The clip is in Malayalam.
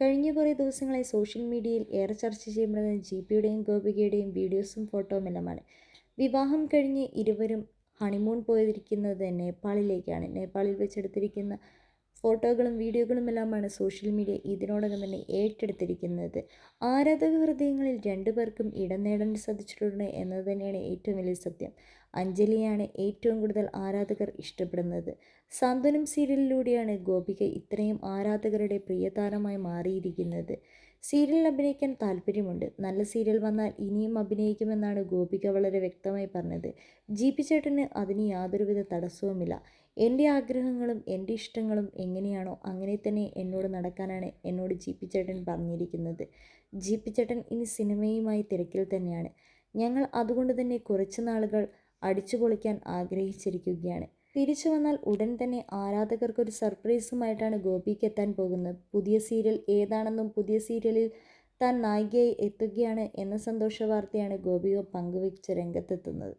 കഴിഞ്ഞ കുറേ ദിവസങ്ങളായി സോഷ്യൽ മീഡിയയിൽ ഏറെ ചർച്ച ചെയ്യപ്പെടുന്നത് ജി പിയുടെയും ഗോപികയുടെയും വീഡിയോസും ഫോട്ടോയുമെല്ലാമാണ് വിവാഹം കഴിഞ്ഞ് ഇരുവരും ഹണിമൂൺ പോയിരിക്കുന്നത് നേപ്പാളിലേക്കാണ്. നേപ്പാളിൽ വെച്ചെടുത്തിരിക്കുന്ന ഫോട്ടോകളും വീഡിയോകളും എല്ലാമാണ് സോഷ്യൽ മീഡിയ ഇതിനോടകം തന്നെ ഏറ്റെടുത്തിരിക്കുന്നത്. ആരാധക ഹൃദയങ്ങളിൽ രണ്ടുപേർക്കും ഇടം നേടാൻ സാധിച്ചിട്ടുണ്ട് എന്നത് തന്നെയാണ് ഏറ്റവും വലിയ സത്യം. അഞ്ജലിയാണ് ഏറ്റവും കൂടുതൽ ആരാധകർ ഇഷ്ടപ്പെടുന്നത്. സാന്ത്വനം സീരിയലിലൂടെയാണ് ഗോപിക ഇത്രയും ആരാധകരുടെ പ്രിയതാരമായി മാറിയിരിക്കുന്നത്. സീരിയലിൽ അഭിനയിക്കാൻ താല്പര്യമുണ്ട്. നല്ല സീരിയൽ വന്നാൽ ഇനിയും അഭിനയിക്കുമെന്നാണ് ഗോപിക വളരെ വ്യക്തമായി പറഞ്ഞത്. ജി പി ചേട്ടന് അതിന് യാതൊരുവിധ തടസ്സവുമില്ല. എന്റെ ആഗ്രഹങ്ങളും എന്റെ ഇഷ്ടങ്ങളും എങ്ങനെയാണോ അങ്ങനെ തന്നെ എന്നോട് നടക്കാനാണ് എന്നോട് ജി പി ചേട്ടൻ പറഞ്ഞിരിക്കുന്നത്. ജി പി ചേട്ടൻ ഇനി സിനിമയുമായി തിരക്കിൽ തന്നെയാണ്. ഞങ്ങൾ അതുകൊണ്ട് തന്നെ കുറച്ച് നാളുകൾ അടിച്ചു പൊളിക്കാൻ ആഗ്രഹിച്ചിരിക്കുകയാണ്. തിരിച്ചു വന്നാൽ ഉടൻ തന്നെ ആരാധകർക്കൊരു സർപ്രൈസുമായിട്ടാണ് ഗോപിക്ക് എത്താൻ പോകുന്നത്. പുതിയ സീരിയൽ ഏതാണെന്നും പുതിയ സീരിയലിൽ താൻ നായികയായി എത്തുകയാണ് എന്ന സന്തോഷ വാർത്തയാണ് ഗോപിക പങ്കുവച്ച് രംഗത്തെത്തുന്നത്.